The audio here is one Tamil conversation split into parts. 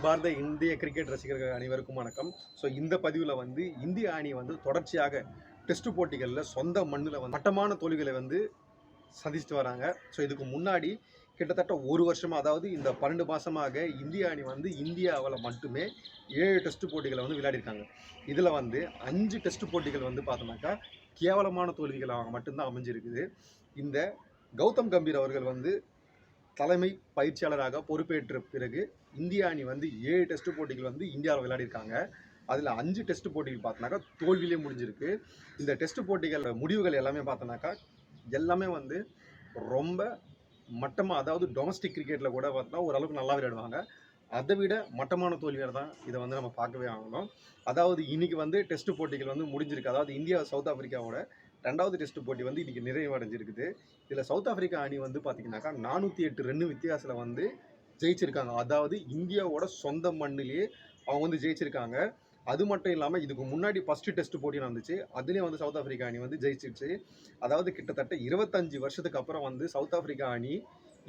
அன்பார்ந்த இந்திய கிரிக்கெட் ரசிகர்கள் அனைவருக்கும் வணக்கம். ஸோ இந்த பதிவில் வந்து இந்திய அணி வந்து தொடர்ச்சியாக டெஸ்ட் போட்டிகளில் சொந்த மண்ணில் வந்து மட்டமான தோல்விகளை வந்து சந்திச்சுட்டு வராங்க. ஸோ இதுக்கு முன்னாடி கிட்டத்தட்ட ஒரு வருஷமாக அதாவது இந்த பன்னெண்டு மாதமாக இந்திய அணி வந்து இந்தியாவில் மட்டுமே ஏழு டெஸ்ட் போட்டிகளை வந்து விளையாடிருக்காங்க. இதில் வந்து அஞ்சு டெஸ்ட் போட்டிகள் வந்து பார்த்தோம்னாக்கா கேவலமான தோல்விகளாக மட்டும்தான் அமைஞ்சிருக்குது. இந்த கௌதம் கம்பீர் அவர்கள் வந்து தலைமை பயிற்சியாளராக பொறுப்பேற்ற பிறகு இந்திய அணி வந்து ஏழு டெஸ்ட் போட்டிகள் வந்து இந்தியாவில் விளையாடிருக்காங்க அதில் அஞ்சு டெஸ்ட் போட்டிகள் பார்த்தோன்னாக்கா தோல்வியிலே முடிஞ்சிருக்கு. இந்த டெஸ்ட் போட்டிகள் முடிவுகள் எல்லாமே பார்த்தோன்னாக்கா எல்லாமே வந்து ரொம்ப மட்டமாக அதாவது டொமஸ்டிக் கிரிக்கெட்டில் கூட பார்த்தா ஓரளவுக்கு நல்லா விளையாடுவாங்க. அதை விட மட்டமான தோல்வியாக தான் இதை வந்து நம்ம பார்க்கவே ஆகணும். அதாவது இன்னைக்கு வந்து டெஸ்ட் போட்டிகள் வந்து முடிஞ்சிருக்கு. அதாவது இந்தியா சவுத் ஆப்பிரிக்காவோட ரெண்டாவது டெஸ்ட் போட்டி வந்து இன்றைக்கி நிறைவடைஞ்சிருக்குது. இதில் சவுத் ஆஃப்ரிக்கா அணி வந்து பார்த்திங்கனாக்கா நானூற்றி எட்டு ரன்னு வித்தியாசத்தில் வந்து ஜெயிச்சிருக்காங்க. அதாவது இந்தியாவோட சொந்த மண்ணிலேயே அவங்க வந்து ஜெயிச்சிருக்காங்க. அது மட்டும் இல்லாமல் இதுக்கு முன்னாடி ஃபஸ்ட்டு டெஸ்ட் போட்டி நடந்துச்சு. அதுலேயும் வந்து சவுத் ஆஃப்ரிக்கா அணி வந்து ஜெயிச்சிருச்சு. அதாவது கிட்டத்தட்ட இருபத்தஞ்சு வருஷத்துக்கு அப்புறம் வந்து சவுத் ஆஃப்ரிக்கா அணி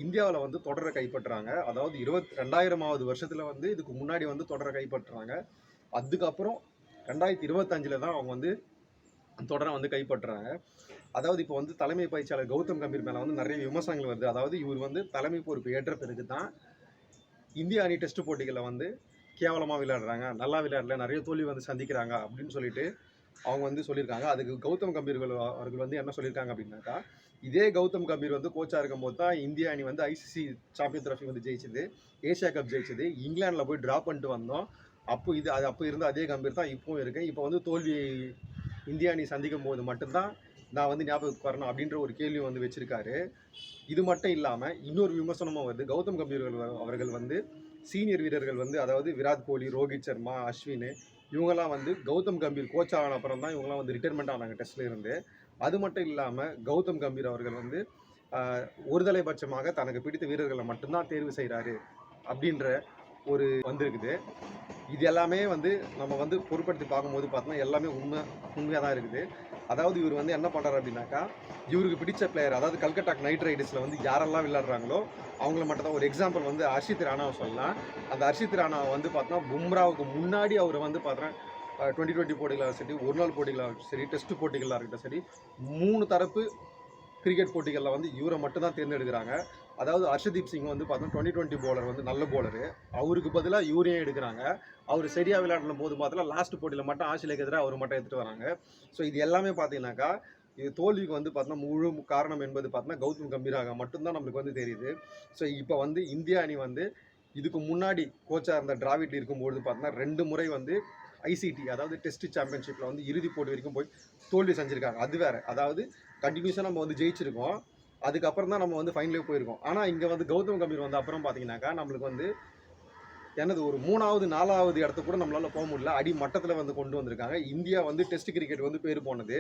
இந்தியாவில் வந்து தொடரை கைப்பற்றுறாங்க அதாவது இருபத் ரெண்டாயிரமாவது வருஷத்தில் வந்து இதுக்கு முன்னாடி வந்து தொடரை கைப்பற்றுறாங்க அதுக்கப்புறம் ரெண்டாயிரத்தி இருபத்தஞ்சில் தான் அவங்க வந்து தொடரை வந்து கைப்பற்றுறாங்க. அதாவது இப்போ வந்து தலைமை பயிற்சியாளர் கௌதம் கம்பீர் மேலே வந்து நிறைய விமர்சனங்கள் வருது. அதாவது இவர் வந்து தலைமை பொறுப்பு ஏற்ற பிறகு தான் இந்திய அணி டெஸ்ட் போட்டிகளில் வந்து கேவலமாக விளையாடுறாங்க. நல்லா விளையாடல நிறைய தோல்வி வந்து சந்திக்கிறாங்க அப்படின்னு சொல்லிட்டு அவங்க வந்து சொல்லியிருக்காங்க. அதுக்கு கௌதம் கம்பீர்கள் அவர்கள் வந்து என்ன சொல்லியிருக்காங்க அப்படின்னாக்கா இதே கௌதம் கம்பீர் வந்து கோச்சாக இருக்கும்போது தான் இந்திய அணி வந்து ஐசிசி சாம்பியன் ட்ராஃபி வந்து ஜெயிச்சது ஏஷியா கப் ஜெயிச்சது இங்கிலாந்தில் போய் ட்ரா பண்ணிட்டு வந்தோம். அப்போ இது அது அப்போ இருந்த அதே கம்பீர் தான் இப்போவும் இருக்குது இப்போ வந்து தோல்வி இந்திய அணி சந்திக்கும் போது மட்டும்தான் நான் வந்து ஞாபகத்துக்கு வரணும் அப்படின்ற ஒரு கேள்வி வந்து வச்சிருக்காரு. இது மட்டும் இல்லாமல் இன்னொரு விமர்சனமும் வருது. கௌதம் கம்பீர் அவர்கள் வந்து சீனியர் வீரர்கள் வந்து அதாவது விராட் கோலி ரோஹித் சர்மா அஸ்வின் இவங்கெல்லாம் வந்து கௌதம் கம்பீர் கோச் ஆன அப்புறம் தான் இவங்கெல்லாம் வந்து ரிட்டைர்மெண்ட் ஆனாங்க டெஸ்ட்ல இருந்து. அது மட்டும் இல்லாமல் கௌதம் கம்பீர் அவர்கள் வந்து ஒருதலைபட்சமாக ஒருதலை பட்சமாக தனக்கு பிடித்த வீரர்களை மட்டும்தான் தேர்வு செய்கிறாரு அப்படின்ற ஒரு வந்திருக்குது. இது எல்லாமே வந்து நம்ம வந்து பொருட்படுத்தி பார்க்கும்போது பார்த்தோம்னா எல்லாமே உண்மை உண்மையாக தான் இருக்குது. அதாவது இவர் வந்து என்ன பண்ணுறாரு அப்படின்னாக்கா இவருக்கு பிடிச்ச பிளேயர் அதாவது கல்கட்டா நைட் ரைடர்ஸில் வந்து யாரெல்லாம் விளையாடுறாங்களோ அவங்கள மட்டும் தான். ஒரு எக்ஸாம்பிள் வந்து ஹர்ஷித் ராணாவை சொல்லலாம். அந்த ஹர்ஷித் ராணாவை வந்து பார்த்தோன்னா பும்ராவுக்கு முன்னாடி அவர் வந்து பார்த்தோன்னா டுவெண்ட்டி டுவெண்ட்டி போட்டிகளாக சரி ஒரு நாள் போட்டிகளாக சரி டெஸ்ட் போட்டிகளாக இருக்கட்டும் சரி மூணு தரப்பு கிரிக்கெட் போட்டிகளில் வந்து இவரை மட்டும் தான் தேர்ந்தெடுக்கிறாங்க. அதாவது ஹர்ஷதீப் சிங் வந்து பார்த்தோன்னா டுவெண்ட்டி டுவெண்ட்டி போலர் வந்து நல்ல போலரு அவருக்கு பதிலாக யூரியா எடுக்கிறாங்க. அவர் சரியாக விளையாடுன போது பார்த்தா லாஸ்ட் போட்டியில் மட்டும் ஆஸ்திரேலியாக்கு எதிராக அவர் மட்டும் எடுத்துகிட்டு வராங்க. ஸோ இது எல்லாமே பார்த்தீங்கன்னாக்கா இது தோல்விக்கு வந்து பார்த்தோன்னா முழு காரணம் என்பது பார்த்தோன்னா கௌதம் கம்பீராக மட்டும்தான் நம்மளுக்கு வந்து தெரியுது. ஸோ இப்போ வந்து இந்திய அணி வந்து இதுக்கு முன்னாடி கோச்சாக இருந்த டிராவிட் இருக்கும்பொழுது பார்த்தோன்னா ரெண்டு முறை வந்து ஐசிடி அதாவது டெஸ்ட் சாம்பியன்ஷிப்பில் வந்து இறுதி போட்டி வரைக்கும் போய் தோல்வி செஞ்சுருக்காங்க அது வேறு. அதாவது கண்டினியூஸாக நம்ம வந்து ஜெயிச்சிருக்கோம். அதுக்கப்புறம் தான் நம்ம வந்து ஃபைனலே போயிருக்கோம். ஆனால் இங்கே வந்து கௌதம் கம்பீர் வந்து அப்புறம் பார்த்தீங்கன்னாக்கா நம்மளுக்கு வந்து என்னது ஒரு மூணாவது நாலாவது இடத்துக்கு கூட நம்மளால் போக முடியல. அடி மட்டத்தில் வந்து கொண்டு வந்திருக்காங்க. இந்தியா வந்து டெஸ்ட் கிரிக்கெட் வந்து பேர் போனது.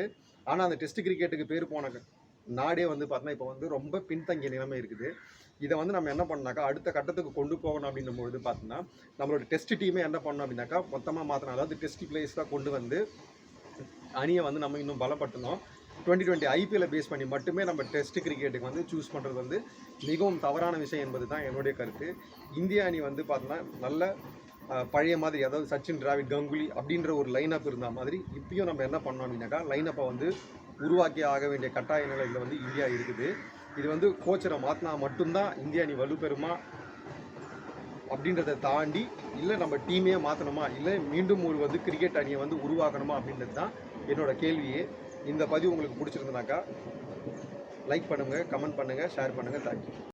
ஆனால் அந்த டெஸ்ட் கிரிக்கெட்டுக்கு பேர் போன நாடே வந்து பார்த்தீங்கன்னா இப்போ வந்து ரொம்ப பின்தங்கிய நிலைமை இருக்குது. இதை வந்து நம்ம என்ன பண்ணாக்கா அடுத்த கட்டத்துக்கு கொண்டு போகணும் அப்படின்ற பொழுது பார்த்தீங்கன்னா நம்மளோட டெஸ்ட் டீமே என்ன பண்ணணும் அப்படின்னாக்கா மொத்தமாக மாற்றணும் அதாவது டெஸ்ட் பிளேஸ் தான் கொண்டு வந்து அணியை வந்து நம்ம இன்னும் பலப்படுத்தணும். டுவெண்ட்டி டுவெண்ட்டி ஐபிஎல்லை பேஸ் பண்ணி மட்டுமே நம்ம டெஸ்ட் கிரிக்கெட்டுக்கு வந்து சூஸ் பண்ணுறது வந்து மிகவும் தவறான விஷயம் என்பது தான் என்னுடைய கருத்து. இந்திய அணி வந்து பார்த்தோன்னா நல்ல பழைய மாதிரி அதாவது சச்சின் டிராவிட் கங்குலி அப்படின்ற ஒரு லைனப் இருந்தால் மாதிரி இப்பயும் நம்ம என்ன பண்ணோம் அப்படின்னாக்கா லைனப்பை வந்து உருவாக்கி ஆக வேண்டிய கட்டாய நிலையில் வந்து இந்தியா இருக்குது. இது வந்து கோச்சரை மாற்றினா மட்டும்தான் இந்திய அணி வலுப்பெறுமா அப்படின்றத தாண்டி இல்லை நம்ம டீமே மாற்றணுமா இல்லை மீண்டும் ஒரு வந்து கிரிக்கெட் அணியை வந்து உருவாக்கணுமா அப்படின்றது தான் என்னோட கேள்வியே. இந்த பதிவு உங்களுக்கு பிடிச்சிருந்தனாக்கா லைக் பண்ணுங்கள் கமெண்ட் பண்ணுங்கள் ஷேர் பண்ணுங்கள் தேங்க்யூ